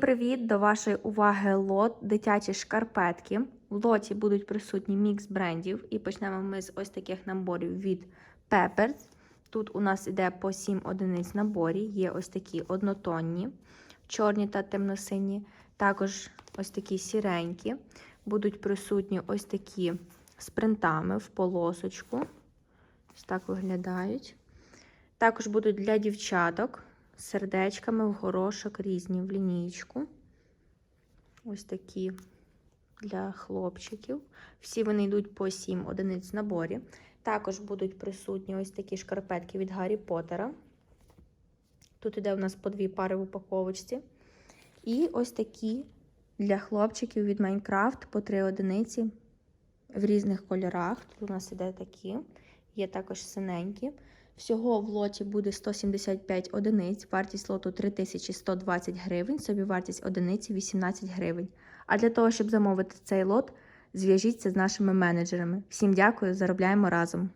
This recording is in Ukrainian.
Привіт! До вашої уваги лот дитячі шкарпетки. В лоті будуть присутні мікс брендів. І почнемо ми з ось таких наборів від Peppers. Тут у нас іде по 7 одиниць наборі. Є ось такі однотонні, чорні та темно-сині. Також ось такі сіренькі. Будуть присутні ось такі з принтами в полосочку. Ось так виглядають. Також будуть для дівчаток сердечками в горошок різні в лінійку. Ось такі для хлопчиків. Всі вони йдуть по 7 одиниць в наборі. Також будуть присутні ось такі шкарпетки від Гаррі Поттера. Тут іде у нас по дві пари в упаковочці. І ось такі для хлопчиків від Майнкрафт по 3 одиниці в різних кольорах. Тут у нас іде такі, є також синенькі. Всього в лоті буде 175 одиниць, вартість лоту 3120 гривень, собівартість одиниці 18 гривень. А для того, щоб замовити цей лот, зв'яжіться з нашими менеджерами. Всім дякую, заробляємо разом!